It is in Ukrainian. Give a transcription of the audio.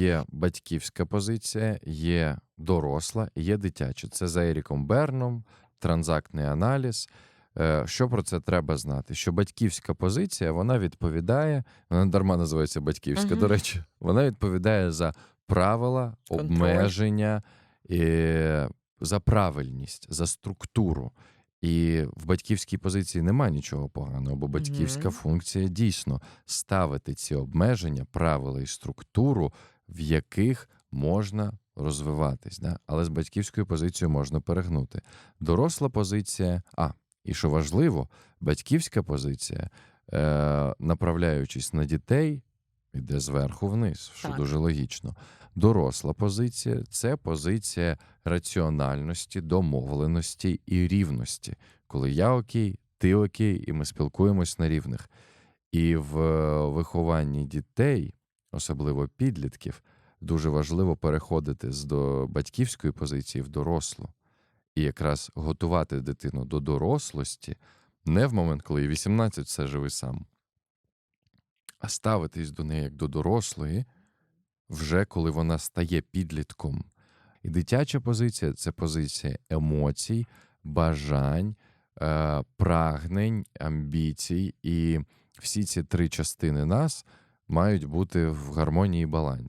є батьківська позиція, є доросла, є дитяча. Це за Еріком Берном, транзактний аналіз. Е, Що про це треба знати? Що батьківська позиція вона відповідає, вона дарма називається батьківська, Мгм. до речі, вона відповідає за правила, Контроль. обмеження, і за правильність, за структуру. І в батьківській позиції немає нічого поганого, бо батьківська Мгм. функція дійсно ставити ці обмеження, правила і структуру, в яких можна розвиватись. Да? Але з батьківською позицією можна перегнути. Доросла позиція, а, і що важливо, батьківська позиція, е, направляючись на дітей, йде зверху вниз, що Так. дуже логічно. Доросла позиція це позиція раціональності, домовленості і рівності, коли я окей, ти окей, і ми спілкуємось на рівних. І в е, вихованні дітей, особливо підлітків, дуже важливо переходити з до батьківської позиції в дорослу. І якраз готувати дитину до дорослості не в момент, коли їй 18 все живи сам, а ставитись до неї як до дорослої, вже коли вона стає підлітком. І дитяча позиція це позиція емоцій, бажань, е, прагнень, амбіцій. І всі ці три частини нас мають бути в гармонії і балансі.